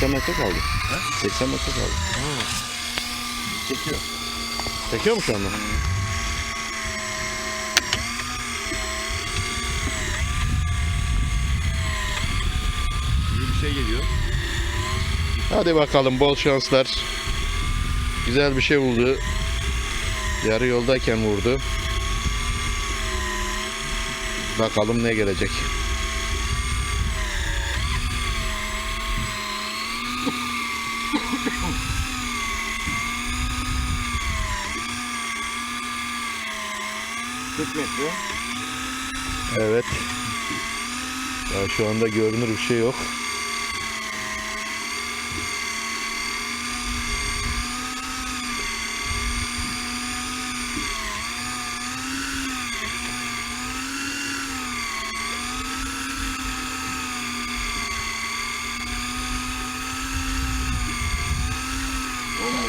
80 metre kaldı. 80 metre kaldı. Çekiyor. Çekiyor mu şu anda? İyi bir şey geliyor. Hadi bakalım bol şanslar. Güzel bir şey vurdu. Yarı yoldayken vurdu. Bakalım ne gelecek. Kırk metre. Evet. Ya şu anda görünür bir şey yok.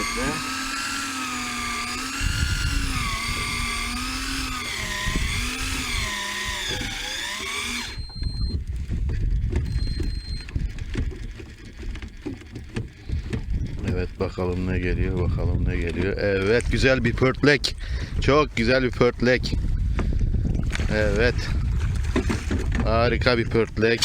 Metre. Evet bakalım ne geliyor bakalım ne geliyor. Evet güzel bir pörtlek. Çok güzel bir pörtlek. Evet. Harika bir pörtlek.